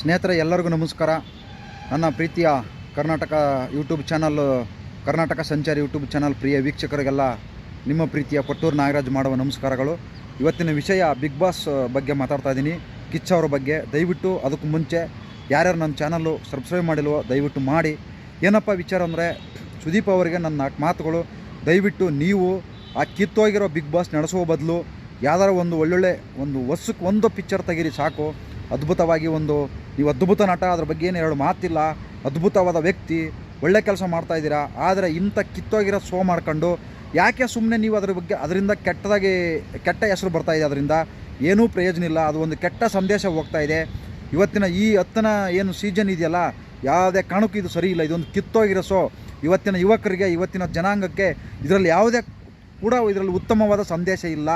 ಸ್ನೇಹಿತರೆ, ಎಲ್ಲರಿಗೂ ನಮಸ್ಕಾರ. ನನ್ನ ಪ್ರೀತಿಯ ಕರ್ನಾಟಕ ಯೂಟ್ಯೂಬ್ ಚಾನಲ್ ಕರ್ನಾಟಕ ಸಂಚಾರಿ ಯೂಟ್ಯೂಬ್ ಚಾನಲ್ ಪ್ರಿಯ ವೀಕ್ಷಕರಿಗೆಲ್ಲ ನಿಮ್ಮ ಪ್ರೀತಿಯ ಪಟ್ಟೂರು ನಾಗರಾಜ್ ಮಾಡುವ ನಮಸ್ಕಾರಗಳು. ಇವತ್ತಿನ ವಿಷಯ ಬಿಗ್ ಬಾಸ್ ಬಗ್ಗೆ ಮಾತಾಡ್ತಾ ಇದ್ದೀನಿ. ಕಿಚ್ಚ ಅವರ ಬಗ್ಗೆ. ದಯವಿಟ್ಟು ಅದಕ್ಕೂ ಮುಂಚೆ ಯಾರ್ಯಾರು ನನ್ನ ಚಾನಲ್ಲು ಸಬ್ಸ್ಕ್ರೈಬ್ ಮಾಡಿಲ್ವೋ ದಯವಿಟ್ಟು ಮಾಡಿ. ಏನಪ್ಪ ವಿಚಾರ ಅಂದರೆ, ಸುದೀಪ್ ಅವರಿಗೆ ನನ್ನ ನಾಲ್ಕು ಮಾತುಗಳು, ದಯವಿಟ್ಟು ನೀವು ಆ ಕಿತ್ತೋಗಿರೋ ಬಿಗ್ ಬಾಸ್ ನಡೆಸುವ ಬದಲು ಯಾವ್ದಾರ ಒಂದು ಒಳ್ಳೊಳ್ಳೆ ಒಂದು ವರ್ಷಕ್ಕೆ ಒಂದು ಪಿಕ್ಚರ್ ತೆಗೀರಿ ಸಾಕು. ಅದ್ಭುತವಾಗಿ ಒಂದು ನೀವು ಅದ್ಭುತ ನಟ, ಅದ್ರ ಬಗ್ಗೆ ಏನು ಎರಡು ಮಾತಿಲ್ಲ. ಅದ್ಭುತವಾದ ವ್ಯಕ್ತಿ, ಒಳ್ಳೆ ಕೆಲಸ ಮಾಡ್ತಾ ಇದ್ದೀರಾ? ಆದರೆ ಇಂಥ ಕಿತ್ತೋಗಿರೋ ಶೋ ಮಾಡ್ಕೊಂಡು ಯಾಕೆ ಸುಮ್ಮನೆ ನೀವು ಅದ್ರ ಬಗ್ಗೆ, ಅದರಿಂದ ಕೆಟ್ಟದಾಗಿ, ಕೆಟ್ಟ ಹೆಸರು ಬರ್ತಾ ಇದೆ ಅದರಿಂದ ಏನೂ ಪ್ರಯೋಜನ ಇಲ್ಲ. ಅದು ಒಂದು ಕೆಟ್ಟ ಸಂದೇಶ ಹೋಗ್ತಾ ಇದೆ. ಇವತ್ತಿನ ಈ ಹತ್ತನ ಏನು ಸೀಸನ್ ಇದೆಯಲ್ಲ, ಯಾವುದೇ ಕಾರಣಕ್ಕೂ ಇದು ಸರಿ ಇಲ್ಲ. ಇದೊಂದು ಕಿತ್ತೋಗಿರೋ ಶೋ ಇವತ್ತಿನ ಯುವಕರಿಗೆ, ಇವತ್ತಿನ ಜನಾಂಗಕ್ಕೆ ಇದರಲ್ಲಿ ಯಾವುದೇ ಕೂಡ ಇದರಲ್ಲಿ ಉತ್ತಮವಾದ ಸಂದೇಶ ಇಲ್ಲ.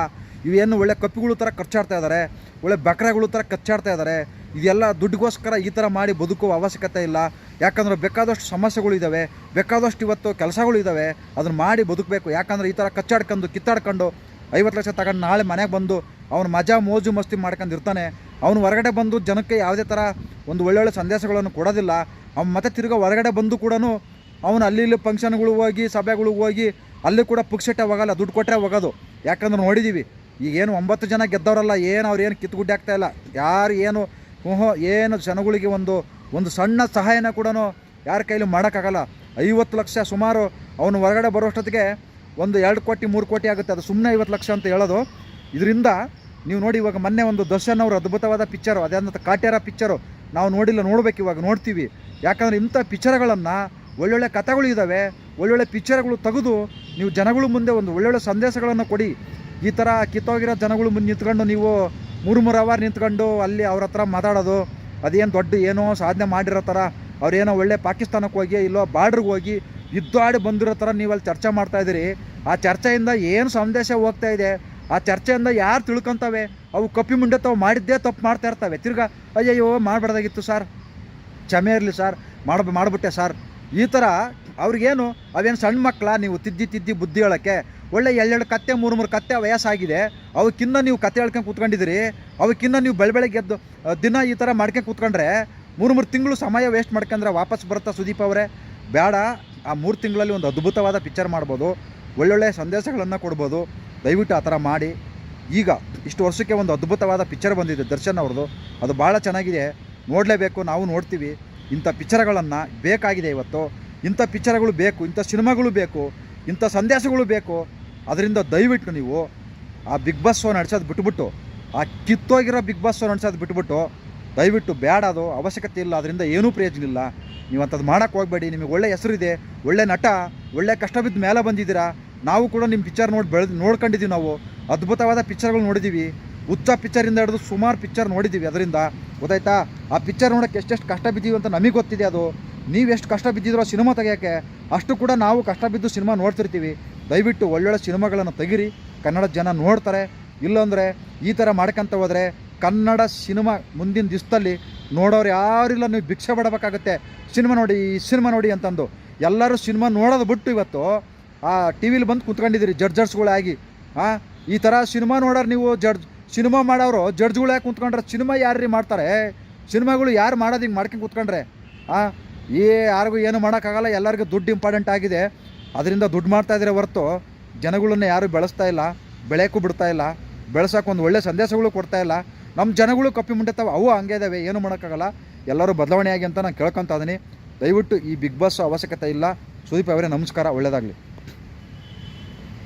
ಇವೇನು ಒಳ್ಳೆ ಕಪ್ಪಿಗಳು ಥರ ಖರ್ಚಾಡ್ತಾ ಇದ್ದಾರೆ, ಒಳ್ಳೆ ಬಕ್ರಗಳು ಥರ ಖರ್ಚಾಡ್ತಾ ಇದ್ದಾರೆ. ಇದೆಲ್ಲ ದುಡ್ಡಿಗೋಸ್ಕರ ಈ ಥರ ಮಾಡಿ ಬದುಕುವ ಅವಶ್ಯಕತೆ ಇಲ್ಲ. ಯಾಕಂದರೆ ಬೇಕಾದಷ್ಟು ಸಮಸ್ಯೆಗಳು ಇದ್ದಾವೆ ಬೇಕಾದಷ್ಟು ಇವತ್ತು ಕೆಲಸಗಳು ಇದ್ದಾವೆ ಅದನ್ನು ಮಾಡಿ ಬದುಕಬೇಕು. ಯಾಕಂದರೆ ಈ ಥರ ಕಚ್ಚಾಡ್ಕೊಂಡು, ಕಿತ್ತಾಡ್ಕೊಂಡು ಐವತ್ತು ಲಕ್ಷ ತಗೊಂಡು ನಾಳೆ ಮನೆಗೆ ಬಂದು ಅವನು ಮಜಾ ಮೋಜು ಮಸ್ತಿ ಮಾಡ್ಕೊಂಡು ಇರ್ತಾನೆ. ಅವನು ಹೊರಗಡೆ ಬಂದು ಜನಕ್ಕೆ ಯಾವುದೇ ಥರ ಒಂದು ಒಳ್ಳೊಳ್ಳೆ ಸಂದೇಶಗಳನ್ನು ಕೊಡೋದಿಲ್ಲ. ಅವ್ನು ಮತ್ತೆ ತಿರ್ಗಾ ಹೊರಗಡೆ ಬಂದು ಕೂಡ ಅವನು ಅಲ್ಲಿ ಇಲ್ಲಿ ಫಂಕ್ಷನ್ಗಳು ಹೋಗಿ ಸಭೆಗಳಿಗೆ ಹೋಗಿ, ಅಲ್ಲಿ ಕೂಡ ಪುಕ್ಸೆಟ್ಟೆ ಹೋಗಲ್ಲ, ದುಡ್ಡು ಕೊಟ್ಟರೆ ಹೋಗೋದು. ಯಾಕಂದ್ರೆ ನೋಡಿದ್ದೀವಿ ಈಗೇನು ಒಂಬತ್ತು ಜನ ಗೆದ್ದವರಲ್ಲ, ಏನು ಅವ್ರು ಏನು ಕಿತ್ತುಗುಡ್ಡೆ ಆಗ್ತಾಯಿಲ್ಲ ಯಾರು ಏನು ಓಹೋ, ಏನು ಜನಗಳಿಗೆ ಒಂದು ಒಂದು ಸಣ್ಣ ಸಹಾಯನ ಕೂಡ ಯಾರ ಕೈಲೂ ಮಾಡೋಕ್ಕಾಗಲ್ಲ. ಐವತ್ತು ಲಕ್ಷ ಸುಮಾರು ಅವನು ಹೊರಗಡೆ ಬರೋಷ್ಟೊತ್ತಿಗೆ ಒಂದು ಎರಡು ಕೋಟಿ, ಮೂರು ಕೋಟಿ ಆಗುತ್ತೆ. ಅದು ಸುಮ್ಮನೆ ಐವತ್ತು ಲಕ್ಷ ಅಂತ ಹೇಳೋದು. ಇದರಿಂದ ನೀವು ನೋಡಿ ಇವಾಗ ಮೊನ್ನೆ ಒಂದು ದರ್ಶನ್ ಅವರು ಅದ್ಭುತವಾದ ಪಿಕ್ಚರು ಅದೇನಂತ ಕಾಟ್ಯಾರ ಪಿಕ್ಚರು ನಾವು ನೋಡಿಲ್ಲ, ನೋಡ್ಬೇಕು ಇವಾಗ, ನೋಡ್ತೀವಿ. ಯಾಕಂದರೆ ಇಂಥ ಪಿಕ್ಚರ್ಗಳನ್ನು ಒಳ್ಳೊಳ್ಳೆ ಕಥೆಗಳು ಇದ್ದಾವೆ ಒಳ್ಳೊಳ್ಳೆ ಪಿಕ್ಚರ್ಗಳು ತೆಗೆದು ನೀವು ಜನಗಳ ಮುಂದೆ ಒಂದು ಒಳ್ಳೊಳ್ಳೆ ಸಂದೇಶಗಳನ್ನು ಕೊಡಿ. ಈ ಥರ ಕಿತ್ತೋಗಿರೋ ಜನಗಳು ಮುಂದೆ ನಿಂತ್ಕೊಂಡು ನೀವು ಮೂರು ಮೂರು ಅವರ್ ನಿಂತ್ಕೊಂಡು ಅಲ್ಲಿ ಅವ್ರ ಹತ್ರ ಮಾತಾಡೋದು, ಅದೇನು ದೊಡ್ಡ ಏನೋ ಸಾಧನೆ ಮಾಡಿರೋ ಥರ ಅವ್ರೇನೋ ಒಳ್ಳೆ ಪಾಕಿಸ್ತಾನಕ್ಕೆ ಹೋಗಿ ಇಲ್ಲೋ ಬಾರ್ಡ್ರಿಗೆ ಹೋಗಿ ಯುದ್ಧಾಡಿ ಬಂದಿರೋ ಥರ ನೀವು ಅಲ್ಲಿ ಚರ್ಚೆ ಮಾಡ್ತಾ ಇದ್ದೀರಿ. ಆ ಚರ್ಚೆಯಿಂದ ಏನು ಸಂದೇಶ ಹೋಗ್ತಾ ಇದೆ, ಆ ಚರ್ಚೆಯಿಂದ ಯಾರು ತಿಳ್ಕೊಂತವೆ? ಅವು ಕಪ್ಪಿ ಮುಂಡೆ ತಾವು ಮಾಡಿದ್ದೇ ತಪ್ಪು ಮಾಡ್ತಾ ಇರ್ತವೆ. ತಿರ್ಗಾ, ಅಯ್ಯಯ್ಯೋ, ಮಾಡಬಾರ್ದಾಗಿತ್ತು ಸರ್. ಕ್ಷಮೆ ಇರಲಿ ಸರ್. ಮಾಡ ಮಾಡಿಬಿಟ್ಟೆ ಸರ್. ಈ ಥರ ಅವ್ರಿಗೇನು, ಅವೇನು ಸಣ್ಣ ಮಕ್ಕಳ ನೀವು ತಿದ್ದಿ ತಿದ್ದಿ ಬುದ್ಧಿ ಹೇಳೋಕ್ಕೆ ಒಳ್ಳೆ ಎರಡೆರಡು ಕತ್ತೆ, ಮೂರು ಮೂರು ಕತ್ತೆ ವಯಸ್ಸಾಗಿದೆ. ಅವಕ್ಕಿನ್ನ ನೀವು ಕತೆ ಹೇಳ್ಕೊಂಡು ಕೂತ್ಕೊಂಡಿದ್ದೀರಿ. ಅವಕ್ಕಿನ್ನ ನೀವು ಬೆಳಬೆಳಗ್ಗೆ ಎದ್ದು ದಿನ ಈ ಥರ ಮಾಡ್ಕೊಂಡು ಕೂತ್ಕೊಂಡ್ರೆ ಮೂರು ಮೂರು ತಿಂಗಳು ಸಮಯ ವೇಸ್ಟ್ ಮಾಡ್ಕೊಂಡ್ರೆ ವಾಪಸ್ ಬರುತ್ತಾ ಸುದೀಪ್ ಅವರೇ? ಬೇಡ ಆ ಮೂರು ತಿಂಗಳಲ್ಲಿ ಒಂದು ಅದ್ಭುತವಾದ ಪಿಕ್ಚರ್ ಮಾಡ್ಬೋದು. ಒಳ್ಳೊಳ್ಳೆ ಸಂದೇಶಗಳನ್ನು ಕೊಡ್ಬೋದು. ದಯವಿಟ್ಟು ಆ ಥರ ಮಾಡಿ. ಈಗ ಇಷ್ಟು ವರ್ಷಕ್ಕೆ ಒಂದು ಅದ್ಭುತವಾದ ಪಿಕ್ಚರ್ ಬಂದಿದೆ ದರ್ಶನ್ ಅವ್ರದ್ದು. ಅದು ಭಾಳ ಚೆನ್ನಾಗಿದೆ. ನೋಡಲೇಬೇಕು, ನಾವು ನೋಡ್ತೀವಿ. ಇಂಥ ಪಿಕ್ಚರ್ಗಳನ್ನು ಬೇಕಾಗಿದೆ ಇವತ್ತು. ಇಂಥ ಪಿಕ್ಚರ್ಗಳು ಬೇಕು, ಇಂಥ ಸಿನಿಮಾಗಳು ಬೇಕು, ಇಂಥ ಸಂದೇಶಗಳು ಬೇಕು. ಅದರಿಂದ ದಯವಿಟ್ಟು ನೀವು ಆ ಬಿಗ್ ಬಾಸ್ ಶೋ ನಡೆಸೋದು ಬಿಟ್ಬಿಟ್ಟು, ಆ ಕಿತ್ತೋಗಿರೋ ಬಿಗ್ ಬಾಸ್ ಶೋ ನಡೆಸೋದು ಬಿಟ್ಬಿಟ್ಟು, ದಯವಿಟ್ಟು ಬೇಡ ಅದು ಅವಶ್ಯಕತೆ ಇಲ್ಲ, ಅದರಿಂದ ಏನೂ ಪ್ರಯೋಜನ ಇಲ್ಲ. ನೀವು ಅಂಥದ್ದು ಮಾಡೋಕ್ಕೆ ಹೋಗಬೇಡಿ, ನಿಮಗೆ ಒಳ್ಳೆ ಹೆಸರಿದೆ, ಒಳ್ಳೆ ನಟ, ಒಳ್ಳೆ ಕಷ್ಟ ಬಿದ್ದು ಮೇಲೆ ಬಂದಿದ್ದೀರಾ, ನಾವು ಕೂಡ ನಿಮ್ಮ ಪಿಕ್ಚರ್ ನೋಡಿ ಬೆಳೆದು, ನೋಡ್ಕೊಂಡಿದ್ದೀವಿ ನಾವು. ಅದ್ಭುತವಾದ ಪಿಕ್ಚರ್ಗಳು ನೋಡಿದ್ದೀವಿ. ಉಚ್ಚ ಪಿಕ್ಚರಿಂದ ಹಿಡಿದು ಸುಮಾರು ಪಿಕ್ಚರ್ ನೋಡಿದ್ದೀವಿ ಅದರಿಂದ. ಗೊತ್ತಾಯ್ತಾ? ಆ ಪಿಕ್ಚರ್ ನೋಡೋಕ್ಕೆ ಎಷ್ಟೆಷ್ಟು ಕಷ್ಟ ಬಿದ್ದೀವಿ ಅಂತ ನಮಗೆ ಗೊತ್ತಿದೆ ಅದು. ನೀವು ಎಷ್ಟು ಕಷ್ಟ ಬಿದ್ದಿದ್ರೋ ಸಿನಿಮಾ ತೆಗಿಯೋಕ್ಕೆ, ಅಷ್ಟು ಕೂಡ ನಾವು ಕಷ್ಟ ಬಿದ್ದು ಸಿನಿಮಾ ನೋಡ್ತಿರ್ತೀವಿ. ದಯವಿಟ್ಟು ಒಳ್ಳೊಳ್ಳೆ ಸಿನಿಮಾಗಳನ್ನು ತೆಗಿರಿ. ಕನ್ನಡ ಜನ ನೋಡ್ತಾರೆ. ಇಲ್ಲಾಂದರೆ ಈ ಥರ ಮಾಡ್ಕೊಂತ ಹೋದರೆ ಕನ್ನಡ ಸಿನಿಮಾ ಮುಂದಿನ ದಿವಸದಲ್ಲಿ ನೋಡೋರು ಯಾರಿಲ್ಲ ನೀವು ಭಿಕ್ಷೆ ಪಡಬೇಕಾಗುತ್ತೆ. ಸಿನಿಮಾ ನೋಡಿ, ಈ ಸಿನಿಮಾ ನೋಡಿ ಅಂತಂದು. ಎಲ್ಲರೂ ಸಿನಿಮಾ ನೋಡೋದು ಬಿಟ್ಟು ಇವತ್ತು, ಆ ಟಿ ವಿಲಿ ಬಂದು ಕುತ್ಕೊಂಡಿದ್ದೀರಿ ಜಡ್ಜರ್ಸ್ಗಳಾಗಿ ಹಾಂ ಈ ಥರ ಸಿನಿಮಾ ನೋಡೋರು ನೀವು ಜಡ್ಜ್, ಸಿನಿಮಾ ಮಾಡೋರು ಜಡ್ಜ್ಗಳು ಯಾಕೆ ಕುತ್ಕೊಂಡ್ರೆ ಸಿನಿಮಾ ಯಾರ್ರಿ ಮಾಡ್ತಾರೆ? ಸಿನಿಮಾಗಳು ಯಾರು ಮಾಡೋದು ಹಿಂಗೆ ಮಾಡ್ಕೊಂಡು ಕುತ್ಕೊಂಡ್ರೆ? ಹಾಂ ಏ, ಯಾರಿಗೂ ಏನು ಮಾಡೋಕ್ಕಾಗಲ್ಲ, ಎಲ್ಲರಿಗೂ ದುಡ್ಡು ಇಂಪಾರ್ಟೆಂಟ್ ಆಗಿದೆ. ಅದರಿಂದ ದುಡ್ಡು ಮಾಡ್ತಾ ಇದ್ದಾರೆ ಹೊರತು ಜನಗಳನ್ನ ಯಾರು ಬೆಳೆಸ್ತಾ ಇಲ್ಲ, ಬೆಳೆಯೋಕ್ಕೂ ಬಿಡ್ತಾ ಇಲ್ಲ, ಬೆಳೆಸೋಕೆ ಒಂದು ಒಳ್ಳೆ ಸಂದೇಶಗಳು ಕೊಡ್ತಾ ಇಲ್ಲ. ನಮ್ಮ ಜನಗಳು ಕಪ್ಪಿ ಮುಂಡೆತಾವೆ ಅವು ಹಂಗೆ ಇದ್ದಾವೆ ಏನು ಮಾಡೋಕ್ಕಾಗಲ್ಲ. ಎಲ್ಲರೂ ಬದಲಾವಣೆ ಆಗಿ ಅಂತ ನಾನು ಕೇಳ್ಕೊತಾ ಇದ್ದೀನಿ ದಯವಿಟ್ಟು ಈ ಬಿಗ್ ಬಾಸ್ ಅವಶ್ಯಕತೆ ಇಲ್ಲ. ಸುದೀಪ್ ಅವರೇ, ನಮಸ್ಕಾರ ಒಳ್ಳೆಯದಾಗಲಿ